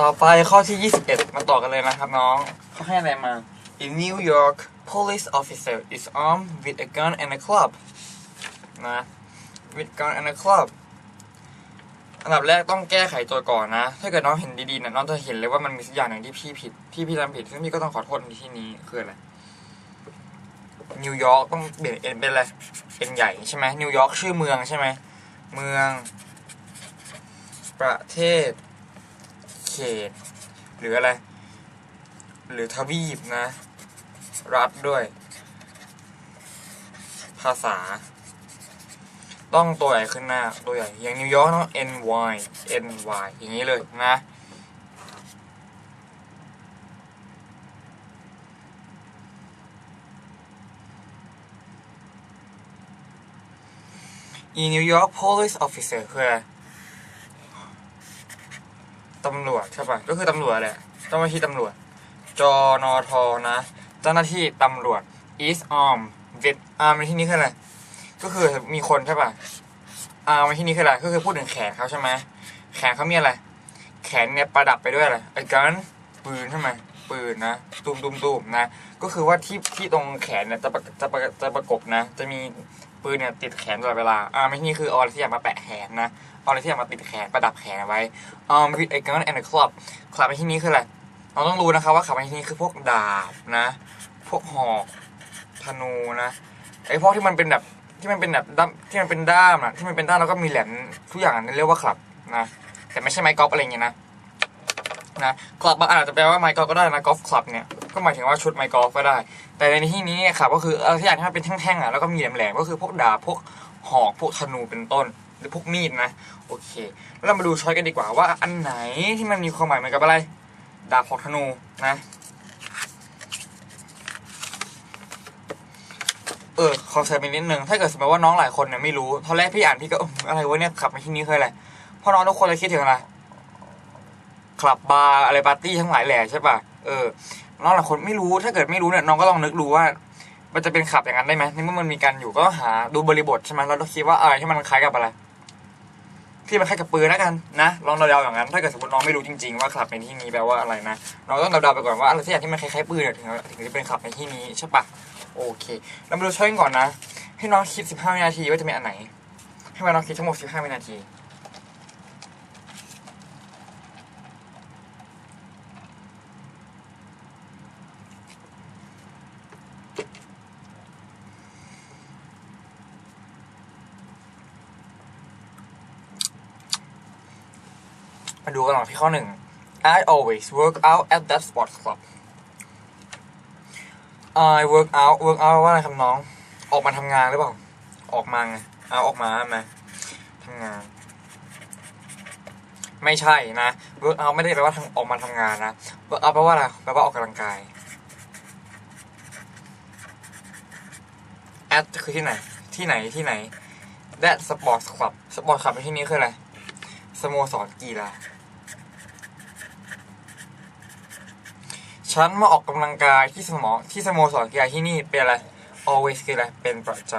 ต่อไปข้อที่ 21 มาต่อกันเลยนะครับน้องเขาให้อะไรมา In New York police officer is armed with a gun and a club นะ with gun and a club อันดับแรกต้องแก้ไขตัวก่อนนะ ถ้าเกิดน้องเห็นดีๆนี่ยน้องจะเห็นเลยว่ามันมีสักอย่างหนึ่งที่พี่ผิด ที่พี่ทำผิด ซึ่งพี่ก็ต้องขอโทษในที่นี้คืออะไร นิวยอร์กต้องเปลี่ยนเอ็นเป็นอะไรเป็นใหญ่ใช่ไหมนิวยอร์กชื่อเมืองใช่ไหม เมือง ประเทศ เขต หรืออะไร หรือทวีปนะ รัฐด้วย ภาษา ต้องตัวใหญ่ขึ้นหน้า ตัวใหญ่ อย่างนิวยอร์กต้อง N Y N Y อย่างนี้เลยนะอีนิวยอร์ก police officer คืออะไร ตำรวจใช่ปะก็คือตำรวจแหละเจ้าหน้าที่ตำรวจจนทนะ เจ้าหน้าที่ตำรวจ is armed with arm ในที่นี้คืออะไรก็คือมีคนใช่ปะ arm ในที่นี้คืออะไรก็คือพูดถึงแขนเขาใช่ไหมแขนเขามีอะไร แขนเนี่ยประดับไปด้วยอะไรไอ้กันปืนใช่ไหมปืนนะตูมตูมตูมนะ ก็คือว่าที่ที่ตรงแขนเนี่ยจะประจะประจะประกบนะ จะมีปืนเนี่ยติดแขนตลอดเวลา arm ในที่นี้คืออาอะไรที่อยากมาแปะแขนนะ เอาอะไรที่อยากมาติดแขนประดับแขนเอาไว้ um with a gun and a club คลับในที่นี้คืออะไรเราต้องรู้นะครับว่าคลับในที่นี้คือพวกดาบนะ พวกหอกธนูนะไอ้พวกที่มันเป็นแบบที่มันเป็นแบบด้ามที่มันเป็นด้ามอะที่มันเป็นด้ามแล้วก็มีแหลมทุกอย่างนั่นเรียกว่าคลับนะแต่ไม่ใช่ไม้กอล์ฟอะไรเงี้ยนะนะคลับบางอาจจะแปลว่าไม้กอล์ฟก็ได้นะกอล์ฟคลับเนี่ยก็หมายถึงว่าชุดไม้กอล์ฟก็ได้ แต่ในที่นี้เนี่ยครับก็คืออะไรที่อย่างที่มันเป็นแท่งๆอะแล้วก็มีแหลมๆก็คือพวกดาบพวกหอกพวกธนูเป็นต้น รือพวกมีดนะ โอเค แล้วเรามาดูช้อยกันดีกว่าว่าอันไหนที่มันมีความหมายเหมือนกับอะไร ดาบหอกธนูนะ เออขอเสริมอีกนิดนึง ถ้าเกิดสมมติว่าน้องหลายคนเนี่ยไม่รู้ ตอนแรกพี่อ่านพี่ก็อะไรวะเนี่ยขับมาที่นี้คือะไรพราะน้องทุกคนเลยคิดถึงอะไรคลับบาร์อะไรปาร์ตี้ทั้งหลายแหล่ใช่ป่ะ เออ น้องหลายคนไม่รู้ ถ้าเกิดไม่รู้เนี่ยน้องก็ลองนึกดูว่ามันจะเป็นขับอย่างนั้นได้ไหมในเมื่อมันมีการอยู่ก็หาดูบริบทใช่ไหมแล้วเราคิดว่าอะไรที่มันคล้ายกับอะไร ที่มันคล้ายกับปืนแล้วกันนะลองเดาๆอย่างนั้น ถ้าเกิดสมมติน้องไม่รู้จริงๆว่าขับในที่นี้แปลว่าอะไรนะน้องต้องเดาๆไปก่อนว่าอะไรที่อย่างที่มันคล้ายๆปืนเนี่ยถึงถึงจะเป็นขับในที่นี้ใช่ปะโอเคเรามาดูช้อยก่อนนะ ให้น้องคิด 15 วินาทีว่าจะเป็นอันไหน ให้น้องคิดทั้งหมด 15 วินาที มาดูกันหน่อย ที่ข้อหนึ่ง I always work out at that sports club I work out work out ว่าอะไรครับน้อง ออกมาทำงานหรือเปล่า ออกมาไงเอาออกมาไหมทำงาน ไม่ใช่นะ work out ไม่ได้แปลว่าออกมาทำงานนะ work out แปลว่าอะไรแปลว่าออกกำลังกาย at คือที่ไหน ที่ไหน ที่ไหน that sports club sports club ในที่นี้คืออะไร สโมสรกีฬา ฉันมาออกกำลังกายที่สมอที่สโมสรกีฬาที่นี่เป็นอะไร always คืออะไรเป็นประจ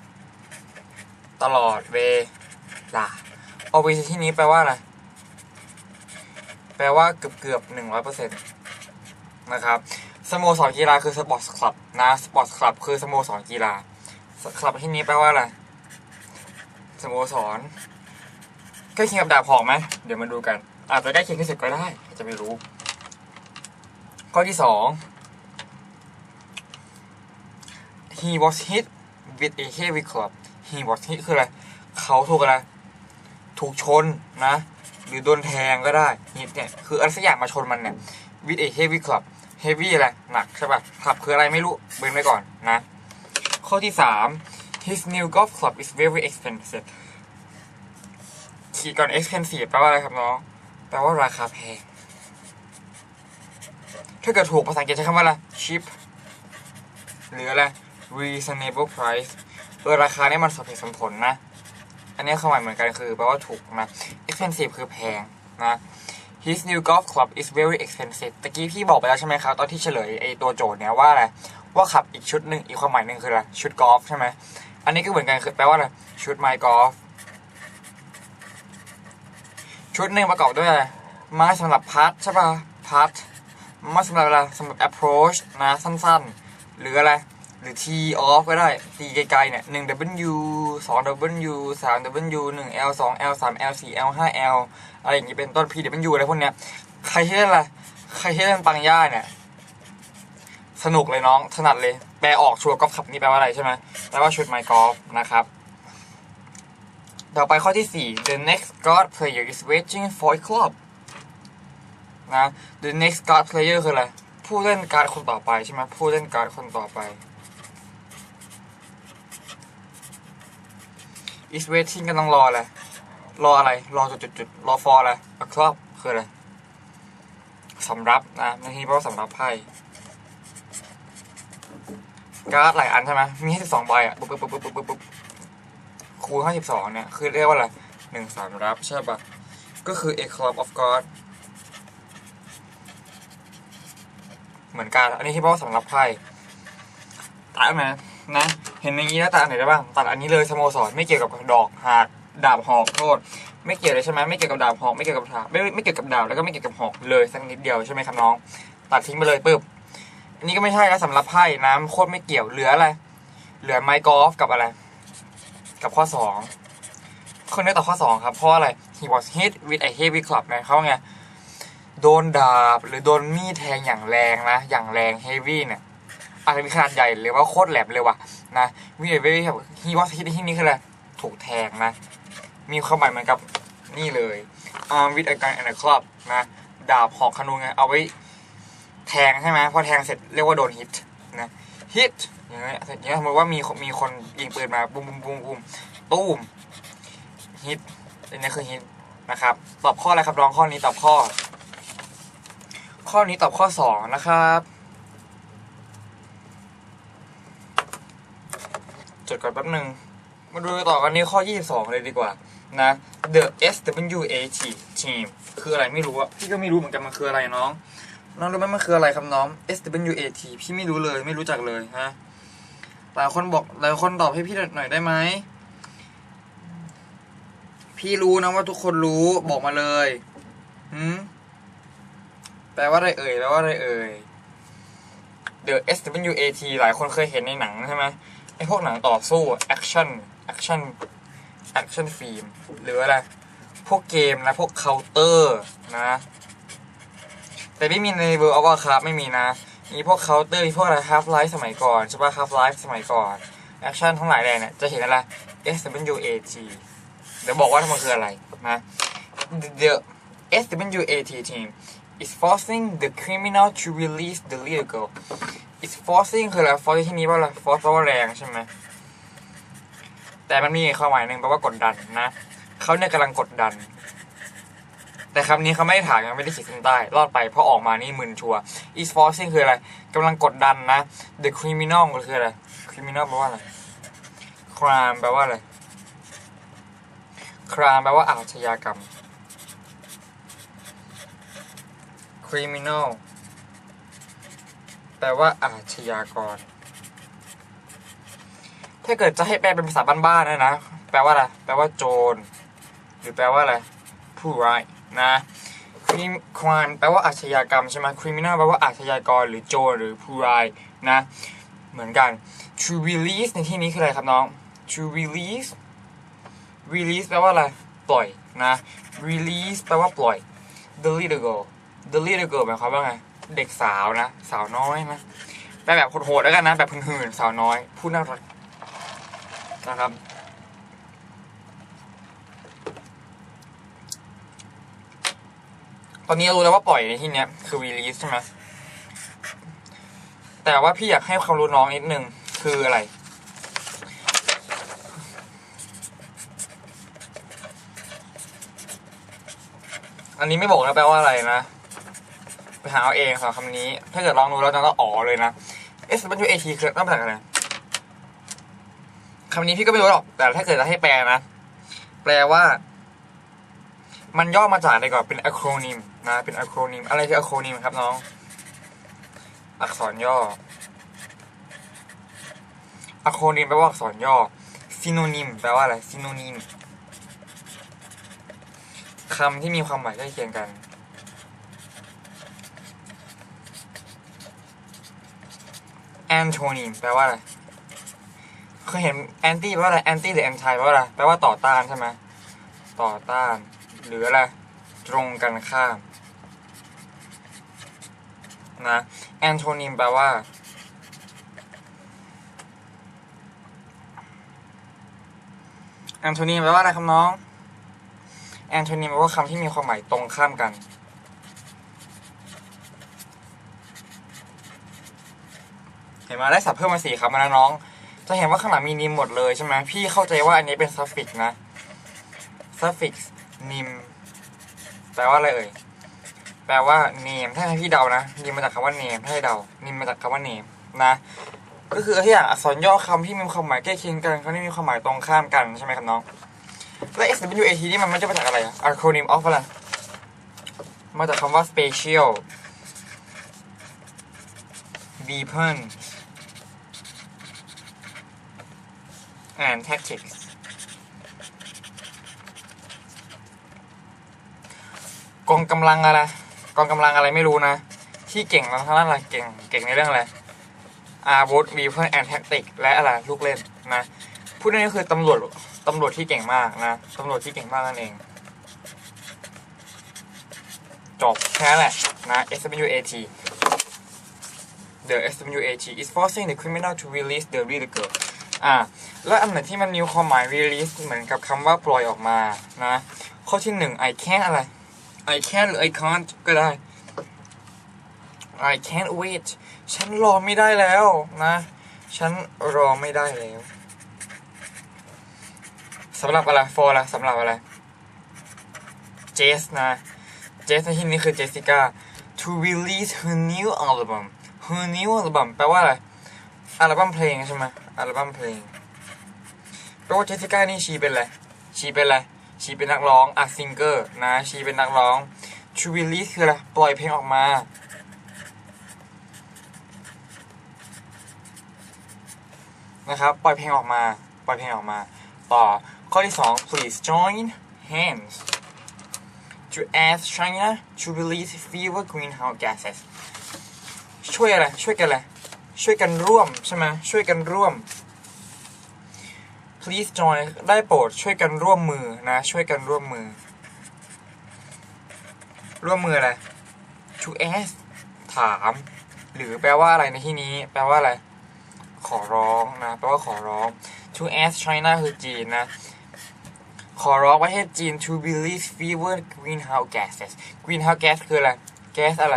ำตลอดเวลา always ที่นี้แปลว่าอะไร แปลว่าเกือบเกือบหนึ่งร้อยเปอร์เซ็นต์นะครับสโมสรกีฬาคือสปอร์ตคลับนะสปอร์ตคลับคือสโมสรกีฬาคลับที่นี้แปลว่าอะไรสโมสรใกล้เคียงกับดาบหอกไหมเดี๋ยวมาดูกัน อาจจะใกล้เคียงที่สุดก็ได้จะไม่รู้ ข้อที่สอง he was hit with a heavy club he was hit คืออะไร เขาถูกอะไร ถูกชนนะ หรือโดนแทงก็ได้ hit เนี่ย คืออะไรสักอย่างมาชนมันเนี่ย with a heavy club heavy อะไร หนักใช่ป่ะ club คืออะไรไม่รู้ เบิ่งไว้ก่อนนะ ข้อที่สาม his new golf club is very expensive ขีดก่อน expensive แปลว่าอะไรครับน้อง แปลว่าราคาแพง ถ้าเกิดถูกภาษาอังกฤษใช้คำว่าอะไร cheap หรืออะไร reasonable price เออราคาเนี่ยมันสมเหตุสมผลนะ อันนี้ความหมายเหมือนกันคือแปลว่าถูกนะ expensive คือแพงนะ his new golf club is very expensive ตะกี้พี่บอกไปแล้วใช่ไหมครับ ตอนที่เฉลยไอตัวโจทย์เนี่ยว่าอะไร ว่าขับอีกชุดหนึ่งอีกความหมายหนึ่งคืออะไร ชุดกอล์ฟใช่ไหม อันนี้ก็เหมือนกันคือแปลว่าอะไร ชุดไม้กอล์ฟ ชุดหนึ่งประกอบด้วยอะไร ไม้สำหรับพัดใช่ปะพัด ม้สำหรับอะไรสำหรับ approach นะสั้นๆ หรืออะไร หรือ t off ก็ได้ตีไกลๆเนี่ยหนึ่ง w สอง w สาม w หนึ่ง l สอง l สาม l สี่ l ห้า l อะไรอย่างนี้เป็นต้น p w อะไรพวกเนี้ย ใครที่เล่นอะไร ใครที่เล่นปังย่าเนี่ย สนุกเลยน้อง ถนัดเลย แปลออกชัวร์กอล์ฟขับนี่แปลว่าอะไรใช่ไหมแปลว่าชุดไมค์กอล์ฟนะครับต่อไปข้อที่ 4 the next guard player is waiting for a club นะ the next guard player คืออะไร ผู้เล่นการ์ดคนต่อไปใช่ไหมผู้เล่นการ์ดคนต่อไป is waiting กำลังรออะไร รออะไร รอจุดๆๆรอ for อะไร a club คืออะไรสำรับนะในที่แปลว่าสำรับไพ่การ์ดหลายอันใช่ไหมมีให้สิบสองใบอะปุ๊บปุ๊บปุ๊บปุ๊บปุ๊บปุ๊บคูณห้าสิบสองเนี่ย คือเรียกว่าอะไรหนึ่งสามรับใช่ปะก็คือ a club of god เหมือนกัน อันนี้ที่แปลว่าสำหรับไพ่ตัดไหมนะ เห็นอย่างนี้แล้วตัดไหนได้บ้าง ตัดอันนี้เลยสโมสรไม่เกี่ยวกับดอกหากดาบหอกโทษ ไม่เกี่ยวเลยใช่ไหมไม่เกี่ยวกับดาบหอกไม่เกี่ยวกับดาบไม่ไม่เกี่ยวกับดาบแล้วก็ไม่เกี่ยวกับหอกเลยสักนิดเดียวใช่ไหมครับน้อง ตัดทิ้งไปเลยปึ๊บอันนี้ก็ไม่ใช่แล้วสำหรับไพ่น้ำโคตรไม่เกี่ยวเหลืออะไร เหลือไม้กอล์ฟกับอะไร กับข้อสองคนนี้ต่อข้อสองครับเพราะอะไร he was hit with a heavy club นะเขาไง โดนดาบหรือโดนมีดแทงอย่างแรงนะ อย่างแรง heavy เนี่ยอาจจะมีขนาดใหญ่หรือว่าโคตรแหลมเลยว่ะนะ with a very he was hit ที่นี่คืออะไรถูกแทงนะ มีความหมายเหมือนกับนี่เลย arm with a gun and a club นะดาบหอกขนูไงเอาไว้แทงใช่ไหมพอแทงเสร็จเรียกว่าโดนฮิตนะฮิตอย่างเงี้ยอย่างเงี้ยสมมติว่ามีมีคนยิงปืนมาบุ้มบุ้มบุ้มบุ้มตูมฮิตอันนี้คือฮิตนะครับ ตอบข้ออะไรครับน้องข้อนี้ตอบข้อ ข้อนี้ตอบข้อสองนะครับ จดก่อนแป๊บหนึ่ง มาดูต่อกันนี้ข้อ 22 เลยดีกว่า นะ the SWAT team คืออะไรไม่รู้อะพี่ก็ไม่รู้เหมือนกันมันคืออะไรน้อง น้องรู้ไหมมันคืออะไรครับน้อง SWAT พี่ไม่รู้เลยไม่รู้จักเลยฮะหลายคนบอกหลายคนตอบให้พี่หน่อยได้ไหมพี่รู้นะว่าทุกคนรู้บอกมาเลยหืม แปลว่าอะไรเอ่ยแปลว่าอะไรเอ่ย The SWAT หลายคนเคยเห็นในหนังใช่ไหมไอพวกหนังต่อสู้ action action action film หรืออะไร พวกเกมนะ พวกเคาน์เตอร์นะ แต่ไม่มีใน World of Warcraft ไม่มีนะ มีพวกเคาน์เตอร์มีพวกอะไร Half Life สมัยก่อนใช่ปะ Half Life สมัยก่อนแอคชั่นทั้งหลายแหล่เนี่ยจะเห็นอะไร SWAT เดี๋ยวบอกว่ามันคืออะไรนะ The SWAT team is forcing the criminal to release the little girl is forcing คืออะไร force ที่นี้ว่าอะไร force แปลว่าแรงใช่ไหมแต่มันมีความหมายหนึ่งแปลว่ากดดันนะเขาเนี่ยกำลังกดดัน แต่คำนี้เขาไม่ได้ถามยังไม่ได้ขีดเส้นใต้ รอดไปเพราะออกมานี่มึนชัว is forcing คืออะไรกำลังกดดันนะ the criminal ก็คืออะไร criminal แปลว่าอะไร crime แปลว่าอะไร crime แปลว่าอาชญากรรม criminal แปลว่าอาชญากร ถ้าเกิดจะให้แปลเป็นภาษาบ้านๆนะนะ แปลว่าอะไร แปลว่าโจร หรือแปลว่าอะไร ผู้ร้ายนะ crime crime แปลว่าอาชญากรรมใช่ไหม criminal แปลว่าอาชญากร หรือโจร หรือผู้ร้ายนะ เหมือนกัน to release ในที่นี้คืออะไรครับน้อง to release release แปลว่าอะไร ปล่อยนะ release แปลว่าปล่อย the little girl the little girl หมายความว่าไง เด็กสาวนะ สาวน้อยนะแปลแบบโหดๆแล้วกันนะ แบบหื่นๆสาวน้อย ผู้น่ารักนะครับ ตอนนี้รู้แล้วว่าปล่อยในที่เนี้ย คือ release ใช่ไหมแต่ว่าพี่อยากให้ความรู้น้องนิดนึง คืออะไรอันนี้ไม่บอกนะแปลว่าอะไรนะ ไปหาเอาเองสำหรับคำนี้ ถ้าเกิดลองดูแล้วจะต้องอ๋อเลยนะ S W A T คือต้องมาจากอะไรคำนี้พี่ก็ไม่รู้หรอก แต่ถ้าเกิดจะให้แปลนะ แปลว่า มันย่อมาจากอะไรก่อนเป็น acronym นะ เป็น acronym อะไรคือ acronym ครับน้อง อักษรย่อ acronym แปลว่าอักษรย่อ synonym แปลว่าอะไร synonym คำที่มีความหมายใกล้เคียงกัน antonym แปลว่าอะไรเคยเห็น anti แปลว่าอะไร anti หรือ anti แปลว่าอะไรแปลว่าต่อต้านใช่ไหมต่อต้าน หรืออะไรตรงกันข้ามนะ antonym แปลว่า antonym แปลว่าอะไรครับน้อง antonym แปลว่าคำที่มีความหมายตรงข้ามกัน เห็นไหมได้สับเพิ่มมาสี่คำแล้วนะน้อง จะเห็นว่าข้างหลังมีนิมหมดเลยใช่ไหมพี่เข้าใจว่าอันนี้เป็น suffix นะ suffix นิมแปลว่าอะไรเอ่ยแปลว่า name ถ้าให้พี่เดานะนิมมาจากคำว่า name ถ้าให้เดานิมมาจากคำว่า name นะก็คือที่อย่างอักษรย่อคำที่มีความหมายใกล้เคียงกันเขาที่มีความหมายตรงข้ามกันใช่ไหมครับน้อง และ SWAT นี่มันมาจากอะไรอะ acronym of อะไร มาจากคำว่า spatial weapon and tactics กองกำลังอะไร กองกำลังอะไรไม่รู้นะ ที่เก่งทางด้านอะไรเก่ง เก่งในเรื่องอะไรอาวุธ weapon and tactics และอะไรลูกเล่นนะพูดง่ายๆคือตำรวจตำรวจที่เก่งมากนะตำรวจที่เก่งมากนั่นเอง จบแค่นั้นแหละนะ SWAT the SWAT is forcing the criminal to release the real girl อ่าแล้วอันไหนที่มันมีความหมาย release เหมือนกับคำว่าปล่อยออกมานะข้อที่หนึ่ง I can't อะไร I can't หรือ I can't ก็ได้ I can't wait ฉันรอไม่ได้แล้วนะ ฉันรอไม่ได้แล้วสำหรับอะไร for อะสำหรับอะไร Jess นะ Jess ในที่นี้คือ Jessica to release her new album her new album แปลว่าอะไรอัลบั้มเพลงใช่ไหม อัลบั้มเพลงแปลว่า Jessica นี่ชีเป็นอะไรชีเป็นอะไรชีเป็นนักร้องอะซิงเกอร์นะชีเป็นนักร้อง to release คืออะไรปล่อยเพลงออกมานะครับปล่อยเพลงออกมาปล่อยเพลงออกมา ต่อข้อที่สอง please join hands to ask China to release fewer greenhouse gases ช่วยอะไร ช่วยกันอะไร ช่วยกันร่วมใช่ไหมช่วยกันร่วม please join ได้โปรดช่วยกันร่วมมือนะ ช่วยกันร่วมมือ ร่วมมืออะไร to ask ถาม หรือแปลว่าอะไรในที่นี้ แปลว่าอะไร ขอร้องนะ แปลว่าขอร้อง to ask China คือจีนนะ ขอร้องประเทศจีน to release fewer greenhouse gases greenhouse gas คืออะไร แก๊สอะไร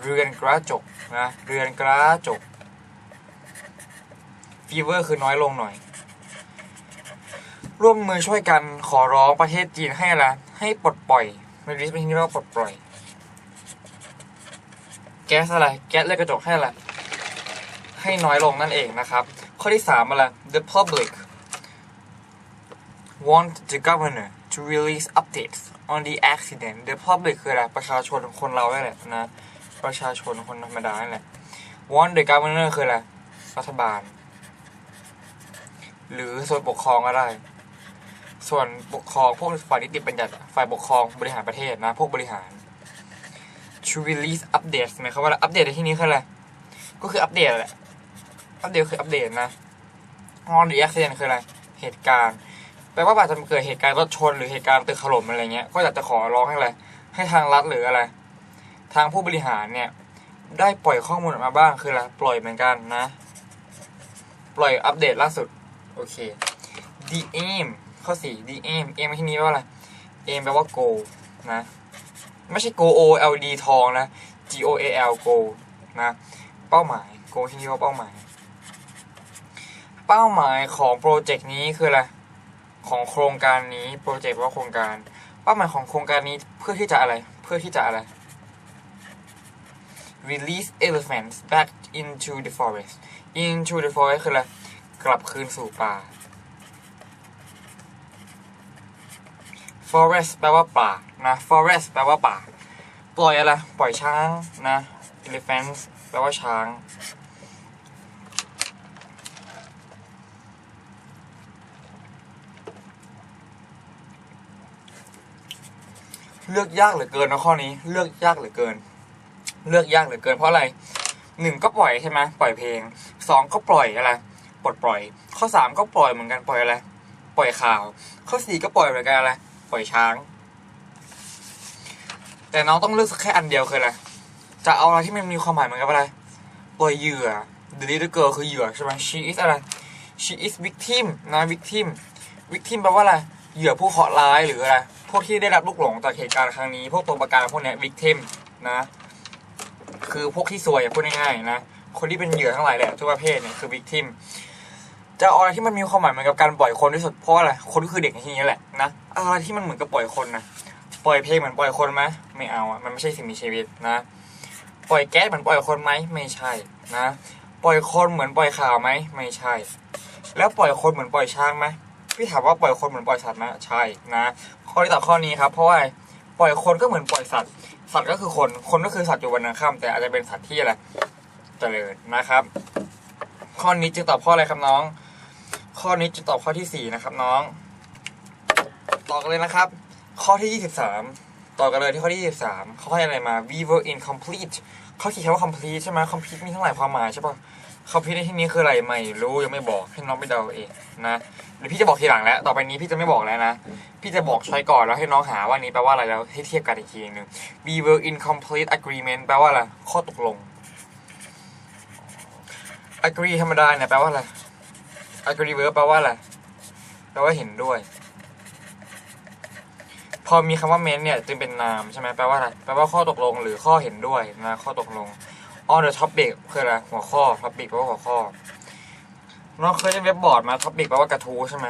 เรือนกระจกนะเรือนกระจก fever คือน้อยลงหน่อย ร่วมมือช่วยกันขอร้องประเทศจีนให้อะไรให้ปลดปล่อย release เป็นที่นี้ว่าปลดปล่อย แก๊สอะไร แก๊สเรือนกระจกให้อะไรให้น้อยลงนั่นเองนะครับ ข้อที่สามอะไร the public want the governor to release updates on the accident the public คืออะไรประชาชนคนเราได้แหละนะ ประชาชนคนธรรมดานั่นแหละ want the governor คืออะไรรัฐบาล หรือส่วนปกครองก็ได้ ส่วนปกครองพวกฝ่ายนิติบัญญัติฝ่ายปกครองบริหารประเทศนะ พวกบริหาร to release updates หมายความว่าอะไรอัปเดตในที่นี้คืออะไร ก็คืออัปเดตแหละ อัปเดตคืออัปเดตนะ on the accident คืออะไร เหตุการณ์แปลว่าอาจจะเกิดเหตุการณ์รถชนหรือเหตุการณ์ตึกถล่มอะไรเงี้ย ก็อยากจะขอร้องให้อะไร ให้ทางรัฐหรืออะไร ทางผู้บริหารเนี่ยได้ปล่อยข้อมูลออกมาบ้างคืออะไรปล่อยเหมือนกันนะ ปล่อยอัปเดตล่าสุด โอเค the aim ข้อสี่ the aim aim ที่นี้ว่าอะไร aim แปลว่า goal นะ ไม่ใช่ go o l d ทองนะ g o a l go นะ เป้าหมาย go ที่นี่ว่าเป้าหมาย เป้าหมายของโปรเจกต์นี้คืออะไร ของโครงการนี้ โปรเจกต์ว่าโครงการ เป้าหมายของโครงการนี้เพื่อที่จะอะไร เพื่อที่จะอะไร release elephants back into the forest into the forest คืออะไร กลับคืนสู่ป่า forest แปลว่าป่า นะ forest แปลว่าป่า ปล่อยอะไร ปล่อยช้าง นะ elephants แปลว่าช้าง เลือกยากเหลือเกินนะข้อนี้ เลือกยากเหลือเกิน เลือกยากเหลือเกินเพราะอะไรหนึ่งก็ปล่อยใช่ไหมปล่อยเพลงสองก็ปล่อยอะไรปลดปล่อย ข้อสามก็ปล่อยเหมือนกันปล่อยอะไรปล่อยข่าว ข้อสี่ก็ปล่อยเหมือนกันอะไรปล่อยช้าง แต่น้องต้องเลือกแค่อันเดียวคืออะไรจะเอาอะไรที่มันมีความหมายเหมือนกับอะไรปล่อยเหยื่อ the little girl คือเหยื่อใช่ไหม she is อะไร she is victim นะ victim victim แปลว่าอะไรเหยื่อผู้เคราะห์ร้ายหรืออะไรพวกที่ได้รับลูกหลงจากเหตุการณ์ครั้งนี้ พวกตัวประกันพวกเนี้ย victim นะ คือพวกที่ซวยอะพูดง่ายๆนะคนที่เป็นเหยื่อทั้งหลายแหละทุกประเภทเนี่ยคือ victim จะอะไรที่มันมีความหมายเหมือนกับการปล่อยคนที่สุดเพราะอะไรคนก็คือเด็กที่นี้แหละนะอะไรที่มันเหมือนกับปล่อยคนนะปล่อยเพลงเหมือนปล่อยคนไหมไม่เอาอะมันไม่ใช่สิ่งมีชีวิตนะ ปล่อยแก๊สเหมือนปล่อยคนไหมไม่ใช่นะ ปล่อยคนเหมือนปล่อยข่าวไหมไม่ใช่ แล้วปล่อยคนเหมือนปล่อยช้างไหมพี่ถามว่าปล่อยคนเหมือนปล่อยสัตว์ไหมใช่นะข้อที่ตอบข้อนี้ครับเพราะว่า ปล่อยคนก็เหมือนปล่อยสัตว์ สัตว์ก็คือคน คนก็คือสัตว์อยู่บนน้ำข้ามแต่อาจจะเป็นสัตว์ที่อะไรเจริญนะครับ ข้อนี้จึงตอบข้ออะไรครับน้อง ข้อนี้จะตอบข้อที่สี่นะครับน้องต่อกันเลยนะครับ ข้อที่ยี่สิบสามต่อกันเลยที่ข้อที่ยี่สิบสามเขาให้อะไรมา we were incomplete เขาเขียนคำว่า complete ใช่ไหม complete มีทั้งหลายความหมายใช่ปะ complete ในที่นี้คืออะไรไม่รู้ยังไม่บอกให้น้องไปเดาเองนะเดี๋ยวพี่จะบอกทีหลังแล้ว ต่อไปนี้พี่จะไม่บอกแล้วนะ พี่จะบอกช้อยก่อนแล้วให้น้องหาว่านี้แปลว่าอะไรแล้วให้เทียบกันอีกทีหนึ่ง we were incomplete agreement แปลว่าอะไรข้อตกลง agree ธรรมดาเนี่ยแปลว่าอะไร agree verb แปลว่าอะไรแปลว่าเห็นด้วย พอมีคำว่า ment เนี่ยจึงเป็นนามใช่ไหมแปลว่าอะไรแปลว่าข้อตกลงหรือข้อเห็นด้วยนะข้อตกลง on the topic คืออะไรหัวข้อ topic แปลว่าหัวข้อน้องเคยเล่นเว็บบอร์ดมา topic แปลว่ากระทู้ใช่ไหม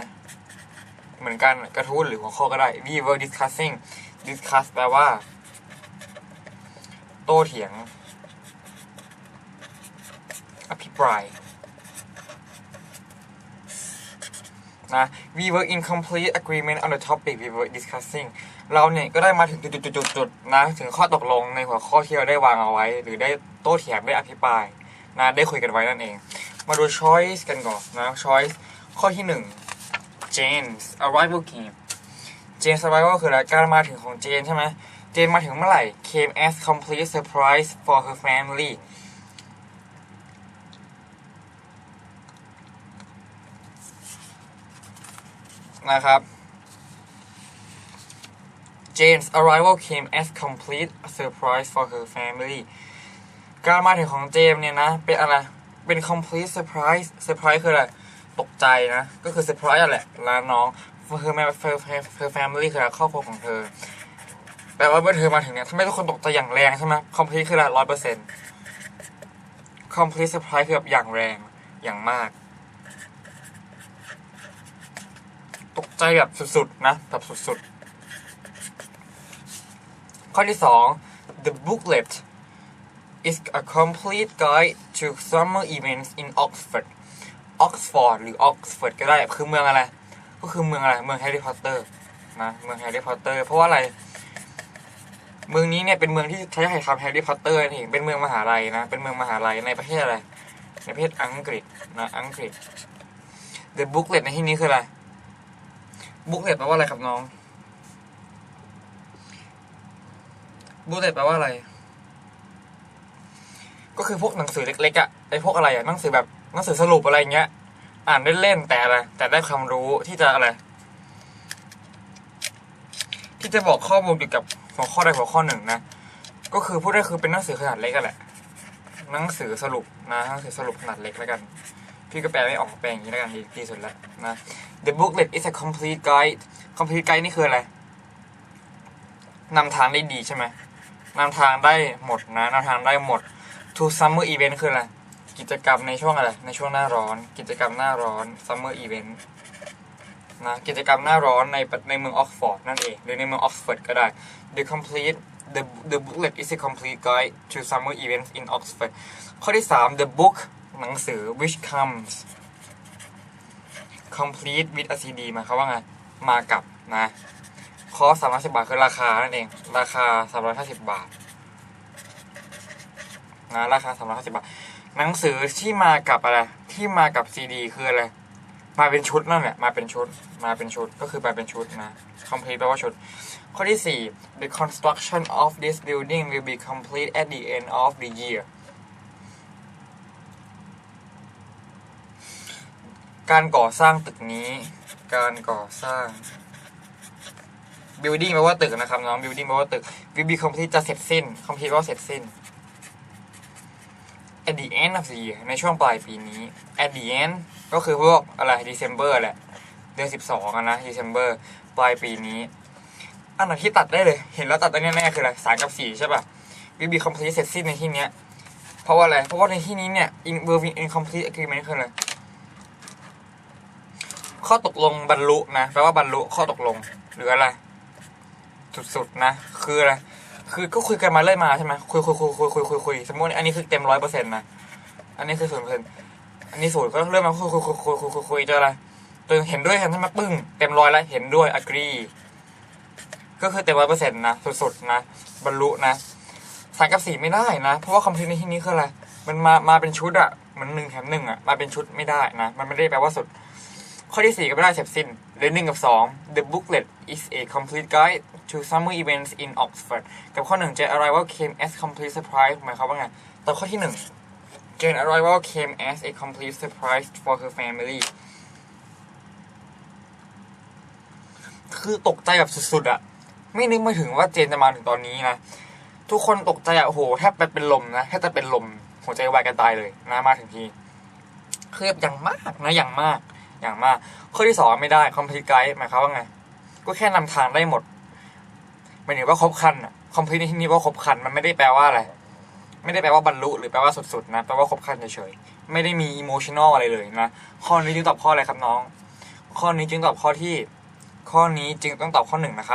เหมือนกันกระทู้หรือหัวข้อก็ได้ we were discussing discuss แปลว่า โต้เถียง อภิปรายนะ we were in complete agreement on the topic we were discussing เราเนี่ยก็ได้มาถึงจุดๆๆๆนะ ถึงข้อตกลงในหัวข้อที่เราได้วางเอาไว้ หรือได้ โต้เถียงได้อภิปรายนะได้คุยกันไว้นั่นเอง มาดู choice กันก่อนนะ choice ข้อที่หนึ่ง Jane's arrival came Jane's arrival คืออะไรการมาถึงของเจนใช่ไหมเจนมาถึงเมื่อไหร่ came as complete surprise for her family นะครับ Jane's arrival came as complete surprise for her family การมาถึงของเจมเนี่ยนะ เป็นอะไร เป็น complete surprise surprise คืออะไร ตกใจนะ ก็คือ surprise อะแหละแล้วน้อง for her for her her family คือครอบครัวของเธอ แปลว่าเมื่อเธอมาถึงเนี่ยทำให้ทุกคนตกใจอย่างแรงใช่ไหม complete คืออะไรร้อยเปอร์เซ็นต์ complete surprise คือแบบอย่างแรง อย่างมาก ตกใจแบบสุดๆนะ แบบสุดๆ ข้อที่สอง the booklet is a complete guide to summer events in Oxford Oxford หรือ Oxford ก็ได้คือเมืองอะไร ก็คือเมืองอะไร เมืองแฮร์รี่พอตเตอร์นะเมืองแฮร์รี่พอตเตอร์เพราะว่าอะไร เมืองนี้เนี่ยเป็นเมืองที่ใช้ถ่ายทำแฮร์รี่พอตเตอร์นี่เป็นเมืองมหาลัยนะ เป็นเมืองมหาลัยในประเทศอะไร ในประเทศอังกฤษนะอังกฤษ the booklet ในที่นี้คืออะไรบุ๊กเล็ตแปลว่าอะไรครับน้องบุ๊กเล็ตแปลว่าอะไร ก็คือพวกหนังสือเล็กๆอะไอพวกอะไรอะหนังสือแบบหนังสือสรุปอะไรเงี้ย อ่านเล่นๆแต่อะไรแต่ได้ความรู้ที่จะอะไรที่จะบอกข้อมูลเกี่ยวกับหัวข้อใดหัวข้อหนึ่งนะ ก็คือพูดได้คือเป็นหนังสือขนาดเล็กกันแหละ หนังสือสรุปนะหนังสือสรุปขนาดเล็กแล้วกัน พี่ก็แปลไม่ออกแปลอย่างนี้แล้วกันดีดีสุดแล้วนะ The booklet is a complete guide complete guide นี่คืออะไรนำทางได้ดีใช่ไหมนำทางได้หมดนะนำทางได้หมด to summer event คืออะไร กิจกรรมในช่วงอะไร ในช่วงหน้าร้อน กิจกรรมหน้าร้อน summer event นต์นะกิจกรรมหน้าร้อนในในเมืองออกฟอร์ดนั่นเอง หรือในเมืองออกฟอร์ดก็ได้ The complete the the booklet is a complete guide to summer events in Oxford ข้อที่ 3 the book หนังสือ which comes complete with a CD มายควาว่าไง มากับนะคอสามร้อยสิบาทคือราคานั่นเอง ราคาสามร้อยห้าสิบบาท นะราคาสามร้อยห้าสิบบาทหนังสือที่มากับอะไร ที่มากับซีดีคืออะไรมาเป็นชุดนั่นแหละมาเป็นชุดมาเป็นชุดก็คือมาเป็นชุดนะ complete แปลว่าชุด ข้อที่ 4 the construction of this building will be complete at the end of the year การก่อสร้างตึกนี้ การก่อสร้าง building แปลว่าตึกนะครับน้อง building แปลว่าตึก will be complete จะเสร็จสิ้น complete แปลว่าเสร็จสิ้น at the end of the year ในช่วงปลายปีนี้ at the end ก็คือพวกอะไร December แหละ เดือน 12อะนะ December ปลายปีนี้ อันไหนที่ตัดได้เลย เห็นแล้วตัดได้แน่ๆคืออะไรสามกับสี่ใช่ป่ะ will be complete เสร็จสิ้นในที่เนี้ย เพราะว่าอะไร เพราะว่าในที่นี้เนี่ย in will be incomplete agreement คืออะไรข้อตกลงบรรลุนะแปลว่าบรรลุข้อตกลงหรืออะไร สุดๆนะ คืออะไร คือก็คุยกันมาเรื่อยมาใช่ไหมคุยคุยคุยคุยคุยคุยคุยสมมติอันนี้คือเต็มร้อยเปอร์เซ็นต์นะอันนี้คือศูนย์เปอร์เซ็นต์อันนี้ศูนย์ก็เริ่มมาคุยคุยคุยคุยคุยคุยคุยเจออะไรจนเห็นด้วยกันใช่ไหมปึ้งเต็มร้อยแล้วเห็นด้วย agree ก็คือเต็มร้อยเปอร์เซ็นต์นะสุดๆนะบรรลุนะสามกับสี่ไม่ได้นะ เพราะว่าคอมพิวในที่นี้คืออะไร มันมามาเป็นชุดอะมันหนึ่งแถมหนึ่งอะมาเป็นชุดไม่ได้นะ มันไม่ได้แปลว่าสุด ข้อที่สี่ก็ไม่ได้เสร็จสิ้น เรือหนึ่งกับสอง The booklet is a complete guide to summer events in Oxford กับข้อหนึ่ง Jane arrival came as complete surprise หมายความว่าไงตอข้อที่หนึ่ง Jane arrival came as a complete surprise for her family คือตกใจแบบสุดๆอะไม่นึกไม่ถึงว่าเจนจะมาถึงตอนนี้นะ ทุกคนตกใจอะโหแทบเป็นลมนะแทบจะเป็นลมหัวใจวายกันตายเลยนะมาถึงทีคืออย่างมากนะอย่างมาก อย่างมาก ข้อที่สองไม่ได้คอมพลีทไกด์หมายความว่าไง ก็แค่นำทางได้หมดหมายถึงว่าครบคันอะคอมพลีทในที่นี้ว่าครบคันมันไม่ได้แปลว่าอะไร ไม่ได้แปลว่าบรรลุหรือแปลว่าสุดๆนะแปลว่าครบคันเฉยๆไม่ได้มีอิโมชันอลอะไรเลยนะข้อนี้จึงตอบข้ออะไรครับน้อง ข้อนี้จึงตอบข้อที่ ข้อนี้จึงต้องตอบข้อหนึ่งนะครับ